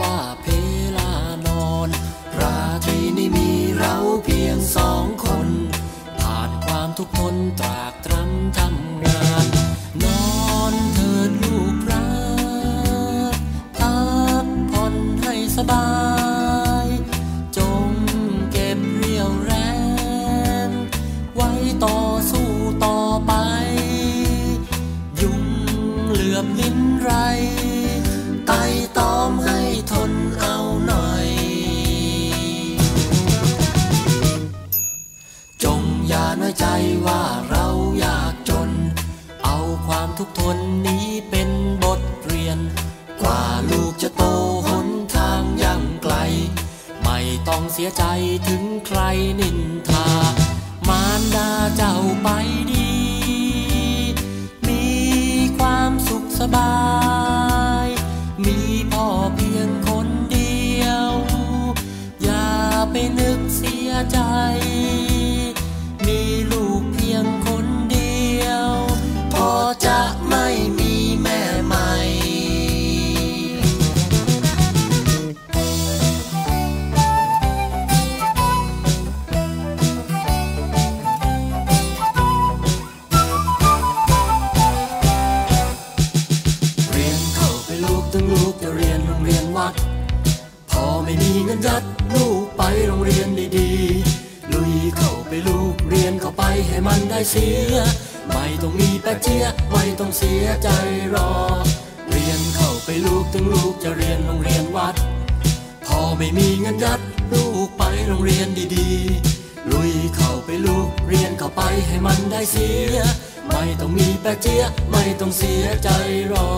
ว่าเพลานอน ราตรีนี้มีเราเพียงสองคน ผ่านความทุกข์ทนตรากตรำทำงาน นอนเถิดลูกรักพักผ่อนให้สบาย จงเก็บเรี่ยวแรง ไว้ต่อสู้ต่อไป ยุงเหลือบลิ้นไร ต่ตอมให้ทนเอาหน่อย จงอย่าน้อยใจว่าเราอยากจน เอาความทุกข์ทนนี้เป็นบทเรียน กว่าลูกจะโตหนทางยังไกล ไม่ต้องเสียใจถึงใครนินทา มารดาเจ้าไปดี มีความสุขสบาย ไปนึกเสียใจ มีลูกเพียงคนเดียว พอจะไม่มีแม่ใหม่เรียนเข้าไปลูกถึงลูกจะเรียนโรงเรียนวัด พอไม่มีเงินยัด โรงเรียนดีๆ ลุยเข้าไปลูกเรียนเข้าไปให้มันได้เสีย ไม่ต้องมีแปะเจียไม่ต้องเสียใจรอ เรียนเข้าไปลูกถึงลูกจะเรียนโรงเรียนวัด พอไม่มีเงินยัดลูกไปโรงเรียนดีๆ ลุยเข้าไปลูกเรียนเข้าไปให้มันได้เสีย ไม่ต้องมีแปะเจียไม่ต้องเสียใจรอ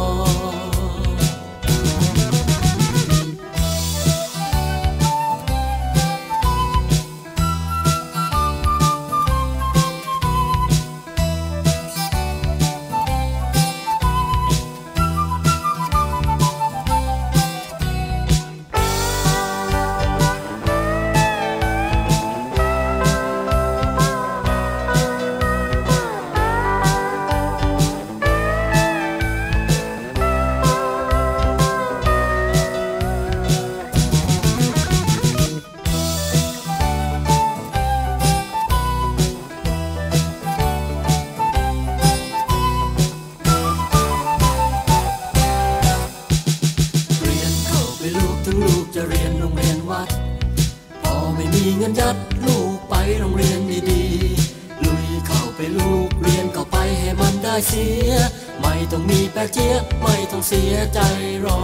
เงินยัดลูกไปโรงเรียนดีๆ ลุยเข้าไปลูกเรียนก็ไปให้มันได้เสีย ไม่ต้องมีแปกเจียบไม่ต้องเสียใจรอ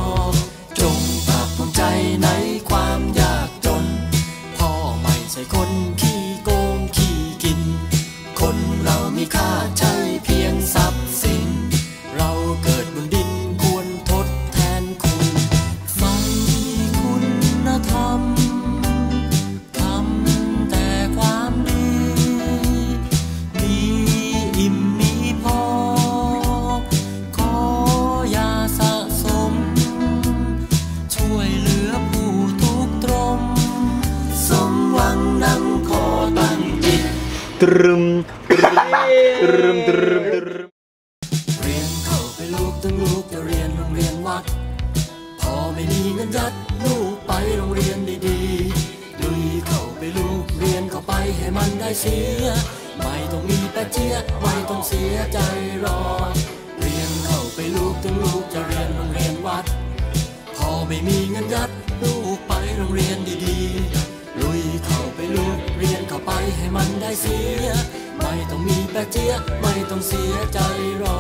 จงภาคภูมิใจนะ ตรึมตรึมตรึมตรึมเรียนเข้าไปลูกถึงลูกจะเรียนโรงเรียนวัด พอไม่มีเงินยัดลูกไปโรงเรียนดีๆลุยเข้าไปลูกเรียนเข้าไปให้มันได้เสีย ไม่ต้องมีแปะเจี๊ยไม่ต้องเสียใจรอเรียนเข้าไปลูกถึงลูกจะเรียนโรงเรียนวัด พอไม่มีเงินยัดลูกไปโรงเรียนดีๆ เสีย ไม่ต้องมีแปะเจียไม่ต้องเสียใจรอ